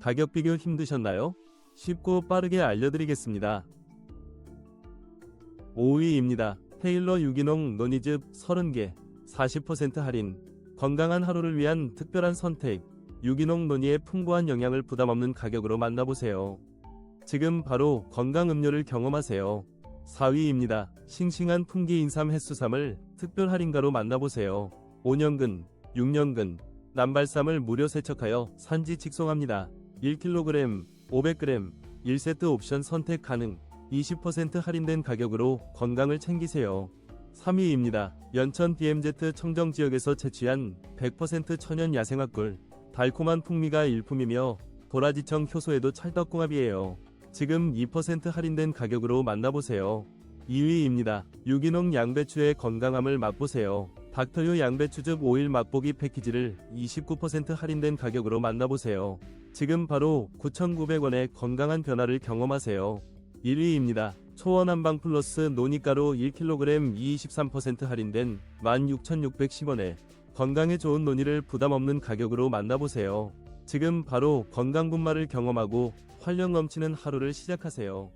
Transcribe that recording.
가격 비교 힘드셨나요? 쉽고 빠르게 알려드리겠습니다. 5위입니다. 테일러 유기농 노니즙 30개 40% 할인 건강한 하루를 위한 특별한 선택 유기농 노니의 풍부한 영양을 부담 없는 가격으로 만나보세요. 지금 바로 건강 음료를 경험하세요. 4위입니다. 싱싱한 풍기 인삼 햇수삼을 특별 할인가로 만나보세요. 5년근, 6년근, 남발삼을 무료 세척하여 산지 직송합니다. 1kg, 500g, 1세트 옵션 선택 가능. 20% 할인된 가격으로 건강을 챙기세요. 3위입니다. 연천 BMZ 청정 지역에서 채취한 100% 천연 야생화 꿀. 달콤한 풍미가 일품이며 도라지청 효소에도 찰떡궁합이에요. 지금 2% 할인된 가격으로 만나보세요. 2위입니다. 유기농 양배추의 건강함을 맛보세요. 닥터유 양배추즙 오일 맛보기 패키지를 29% 할인된 가격으로 만나보세요. 지금 바로 9,900원의 건강한 변화를 경험하세요. 1위입니다. 초원 한방 플러스 노니가루 1kg 23% 할인된 16,610원에 건강에 좋은 노니를 부담 없는 가격으로 만나보세요. 지금 바로 건강 분말을 경험하고 활력 넘치는 하루를 시작하세요.